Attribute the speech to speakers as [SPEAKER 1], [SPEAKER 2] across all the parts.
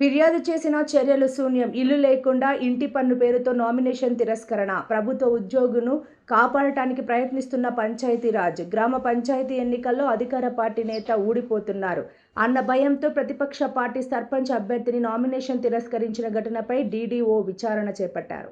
[SPEAKER 1] ఫిర్యాదు చేసిన చర్యలు శూన్యం. ఇల్లు లేకుండా ఇంటి పన్ను పేరుతో నామినేషన్ తిరస్కరణ. ప్రభుత్వ ఉద్యోగును కాపాడటానికి ప్రయత్నిస్తున్న పంచాయతీరాజ్. గ్రామ పంచాయతీ ఎన్నికల్లో అధికార పార్టీ నేత ఊడిపోతున్నారు. అన్న భయంతో ప్రతిపక్ష పార్టీ సర్పంచ్ అభ్యర్థిని నామినేషన్ తిరస్కరించిన ఘటనపై డీడీఓ విచారణ చేపట్టారు.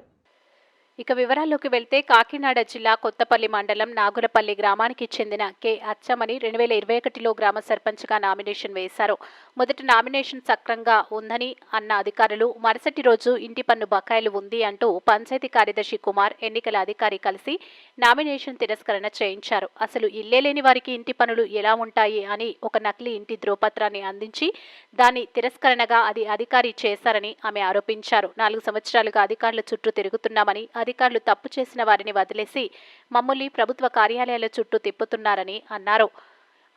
[SPEAKER 2] ఇక వివరాల్లోకి వెళ్తే కాకినాడ జిల్లా కొత్తపల్లి మండలం నాగులపల్లి గ్రామానికి చెందిన కె అచ్చమని రెండు వేల ఇరవై ఒకటిలో గ్రామ సర్పంచ్గా నామినేషన్ వేశారు. మొదటి నామినేషన్ సక్రంగా ఉందని అన్న అధికారులు మరుసటి రోజు ఇంటి పన్ను బకాయిలు ఉంది అంటూ పంచాయతీ కార్యదర్శి కుమార్ ఎన్నికల అధికారి కలిసి నామినేషన్ తిరస్కరణ చేయించారు. అసలు ఇల్లే లేని వారికి ఇంటి పనులు ఎలా ఉంటాయి అని ఒక నకిలీ ఇంటి ధ్రువపత్రాన్ని అందించి దాన్ని తిరస్కరణగా అది అధికారి చేశారని ఆమె ఆరోపించారు. నాలుగు సంవత్సరాలుగా అధికారుల చుట్టూ తిరుగుతున్నామని అధికారులు తప్పు చేసిన వారిని వదిలేసి మమ్మల్ని ప్రభుత్వ కార్యాలయాల చుట్టూ తిప్పుతున్నారని అన్నారు.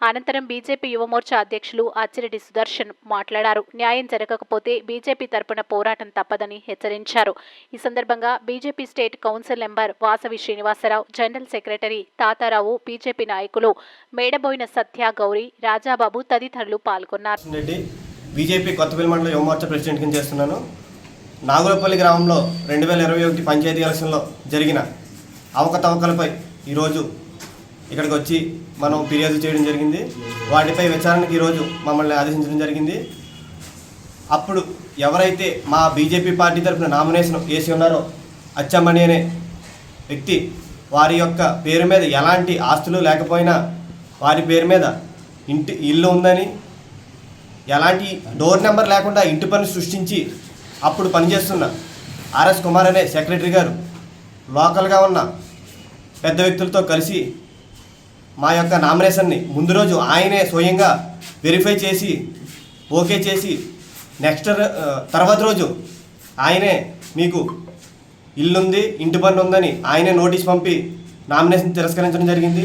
[SPEAKER 2] అనంతరం బీజేపీ యువమోర్చా అధ్యక్షులు అచ్చిరెడ్డి సుదర్శన్ మాట్లాడారు. న్యాయం జరగకపోతే బీజేపీ తరపున పోరాటం తప్పదని హెచ్చరించారు. ఈ సందర్భంగా BJP state council number Vasavi Srinivasarao general secretary Tatarao BJP నాయకులు మేడబోయిన సత్య గౌరీ రాజాబాబు తదితరులు పాల్గొన్నారు.
[SPEAKER 3] బీజేపీ కొత్తపల్లి మండలం యువమోర్చా ప్రెసిడెంట్ చేస్తున్నాను. నాగులపల్లి గ్రామంలో రెండు వేల ఇరవై ఒకటి పంచాయతీ ఎలక్షన్లో జరిగిన అవకతవకలపై ఈరోజు ఇక్కడికి వచ్చి మనం ఫిర్యాదు చేయడం జరిగింది. వాటిపై విచారణకి ఈరోజు మమ్మల్ని ఆదేశించడం జరిగింది. అప్పుడు ఎవరైతే మా బీజేపీ పార్టీ తరఫున నామినేషన్ వేసి ఉన్నారో అచ్చమ్మణి అనే వ్యక్తి వారి యొక్క పేరు మీద ఎలాంటి ఆస్తులు లేకపోయినా వారి పేరు మీద ఇంటి ఇల్లు ఉందని ఎలాంటి డోర్ నెంబర్ లేకుండా ఇంటి పని సృష్టించి అప్పుడు పనిచేస్తున్న ఆర్ఎస్ కుమార్ అనే సెక్రటరీ గారు లోకల్గా ఉన్న పెద్ద వ్యక్తులతో కలిసి మా యొక్క నామినేషన్ని ముందు రోజు ఆయనే స్వయంగా వెరిఫై చేసి ఓకే చేసి నెక్స్ట్ తర్వాత రోజు ఆయనే మీకు ఇల్లుంది ఇంటి పన్ను ఉందని ఆయనే నోటీస్ పంపి నామినేషన్ తిరస్కరించడం జరిగింది.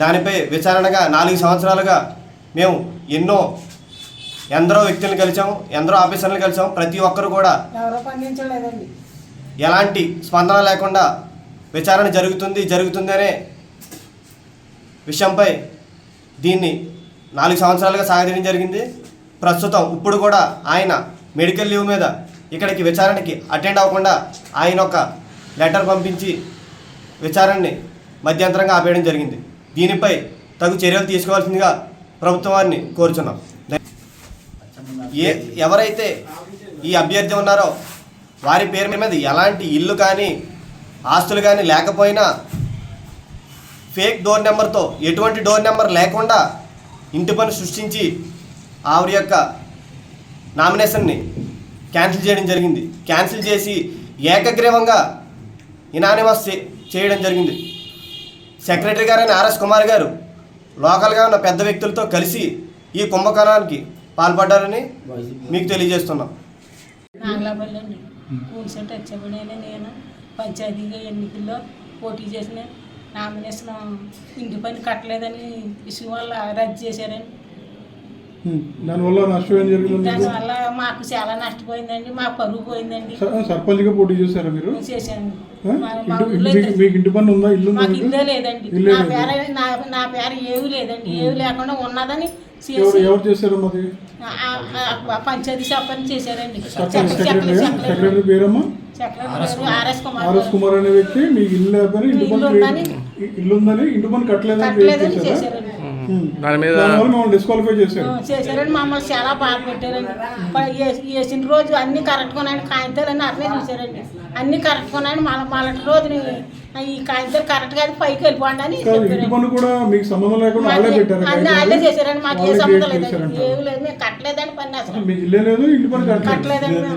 [SPEAKER 3] దానిపై విచారణగా నాలుగు సంవత్సరాలుగా మేము ఎన్నో ఎందరో వ్యక్తులను కలిసాం ఎందరో ఆఫీసర్లను కలిసాం ప్రతి ఒక్కరు కూడా ఎలాంటి స్పందన లేకుండా విచారణ జరుగుతుంది జరుగుతుంది అనే విషయంపై దీన్ని నాలుగు సంవత్సరాలుగా సాగదీయడం జరిగింది. ప్రస్తుతం ఇప్పుడు కూడా ఆయన మెడికల్ లీవ్ మీద ఇక్కడికి విచారణకి అటెండ్ అవ్వకుండా ఆయన ఒక లెటర్ పంపించి విచారణని మధ్యంతరంగా ఆపేయడం జరిగింది. దీనిపై తగు చర్యలు తీసుకోవాల్సిందిగా ప్రభుత్వం వారిని కోరుచున్నాం. ఏ ఎవరైతే ఈ అభ్యర్థి ఉన్నారో వారి పేరు మీద ఎలాంటి ఇల్లు కానీ ఆస్తులు కానీ లేకపోయినా ఫేక్ డోర్ నెంబర్తో ఎటువంటి డోర్ నెంబర్ లేకుండా ఇంటి పని సృష్టించి ఆవిడ యొక్క నామినేషన్ని క్యాన్సిల్ చేయడం జరిగింది. క్యాన్సిల్ చేసి ఏకగ్రీవంగా ఇనానిమస్ చే- చేయడం జరిగింది. సెక్రటరీ గారైన ఆర్ఎస్ కుమార్ గారు లోకల్గా ఉన్న పెద్ద వ్యక్తులతో కలిసి ఈ కుంభకోణానికి పాల్పడ్డారని మీకు తెలియజేస్తున్నాం.
[SPEAKER 4] అండి కూర్చుంటే వచ్చబడిన నేను. పంచాయతీగా ఎన్నికల్లో పోటీ చేసిన నామినేషన్ ఇంటి పని కట్టలేదని ఇసుక వల్ల రద్దు చేశారని
[SPEAKER 5] దానివల్ల నష్టం ఏం జరిగింది మీకు?
[SPEAKER 4] దానివల్ల మాకు చాలా నష్టపోయిందండి మా పరుగు పోయిందండి.
[SPEAKER 5] సర్పంచ్గా పోటీ చేశారా మీరు?
[SPEAKER 4] చేశాను? మా-
[SPEAKER 5] మీకు- ఇంటి పన్ను ఉందా? ఇల్లు ఉందా
[SPEAKER 4] మాకు
[SPEAKER 5] మీకు?
[SPEAKER 4] ఇల్లే లేదండి.
[SPEAKER 5] ఇల్లే
[SPEAKER 4] నా. పేరు నా నా పేరు ఏవి లేదండి. ఏవి లేకుండా ఉన్నదని
[SPEAKER 5] ఎవరు
[SPEAKER 4] చేసి
[SPEAKER 5] ఎవరు చేశారు మరి?
[SPEAKER 4] ఆ- ఆ- ఆ పంచాయతీ సర్పంచ్ చేశారండి.
[SPEAKER 5] సర్పంచ్
[SPEAKER 4] సెక్రటరీ
[SPEAKER 5] సెక్రటరీ పేరమ్మా?
[SPEAKER 4] Secretary RS Kumar
[SPEAKER 5] RS Kumar అనే వ్యక్తి మీకు ఇల్లు లేకపోయినా ఇంటి
[SPEAKER 4] ఇల్లు ఉందని-
[SPEAKER 5] ఇ- ఇల్లు ఉందని ఇంటి పన్ను కట్టలేదని
[SPEAKER 4] కట్టలేదని
[SPEAKER 5] చేశారా
[SPEAKER 4] చేశారండి.
[SPEAKER 5] ఉమ్.
[SPEAKER 6] దాని మీద
[SPEAKER 5] డిస్క్వాలిఫై చేశారు.
[SPEAKER 4] చేశారని మమ్మల్ని చాలా బాధ పెట్టారండి. వేసిన రోజు అన్ని కరెక్ట్ కొనాయని కాగితాలన్నీ అట్లే చూశారండి అన్ని కరెక్ట్ కొనాయని మళ్ళీ మళ్ళీ రోజుని ఈ కాగితాలు కరెక్ట్ కాదు పైకి వెళ్ళిపోండి అని అన్ని వాళ్ళే చేశారండి. మాకు ఏ సంబంధం లేదండి. ఏమి లేదు. మేము కట్టలేదని పని అసలు. కట్టలేదండి